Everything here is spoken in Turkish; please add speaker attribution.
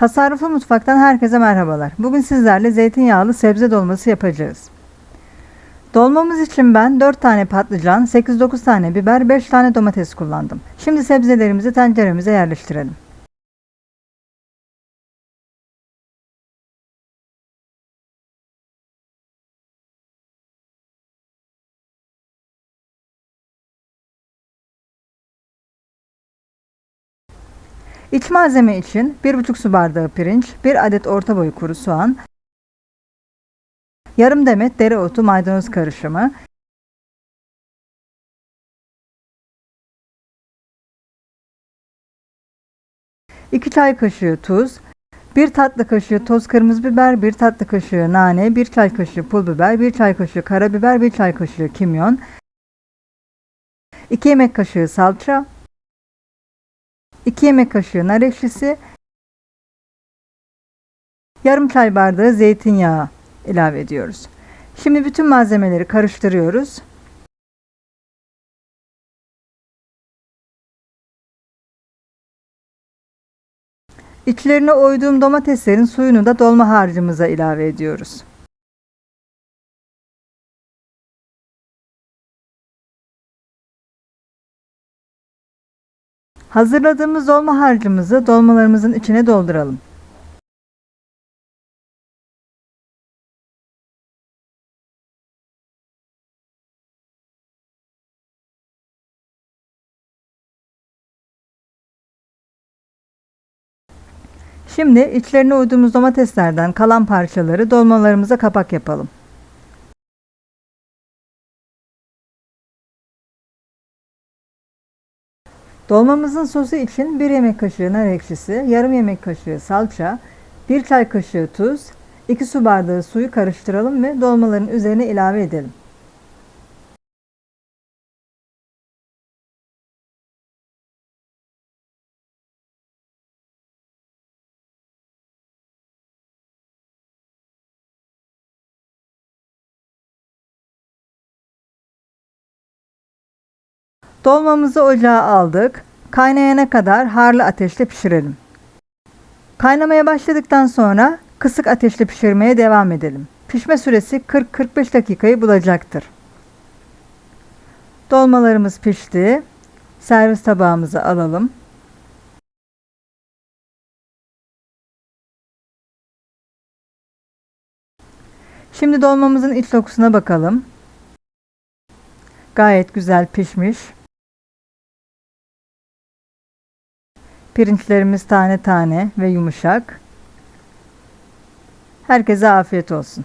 Speaker 1: Tasarruflu mutfaktan herkese merhabalar. Bugün sizlerle zeytinyağlı sebze dolması yapacağız. Dolmamız için ben 4 tane patlıcan, 8-9 tane biber, 5 tane domates kullandım. Şimdi sebzelerimizi tenceremize yerleştirelim. İç malzeme için 1,5 su bardağı pirinç, 1 adet orta boy kuru soğan, yarım demet dereotu maydanoz karışımı, iki çay kaşığı tuz, 1 tatlı kaşığı toz kırmızı biber, 1 tatlı kaşığı nane, 1 çay kaşığı pul biber, 1 çay kaşığı karabiber, 1 çay kaşığı kimyon, 2 yemek kaşığı salça, 2 yemek kaşığı nar ekşisi, yarım çay bardağı zeytinyağı ilave ediyoruz. Şimdi bütün malzemeleri karıştırıyoruz. İçlerine oyduğum domateslerin suyunu da dolma harcımıza ilave ediyoruz. Hazırladığımız dolma harcımızı dolmalarımızın içine dolduralım. Şimdi içlerine uyduğumuz domateslerden kalan parçaları dolmalarımıza kapak yapalım. Dolmamızın sosu için 1 yemek kaşığı nar ekşisi, yarım yemek kaşığı salça, 1 çay kaşığı tuz, 2 su bardağı suyu karıştıralım ve dolmaların üzerine ilave edelim. Dolmamızı ocağa aldık. Kaynayana kadar harlı ateşte pişirelim. Kaynamaya başladıktan sonra kısık ateşte pişirmeye devam edelim. Pişme süresi 40-45 dakikayı bulacaktır. Dolmalarımız pişti. Servis tabağımıza alalım. Şimdi dolmamızın iç dokusuna bakalım. Gayet güzel pişmiş. Pirinçlerimiz tane tane ve yumuşak. Herkese afiyet olsun.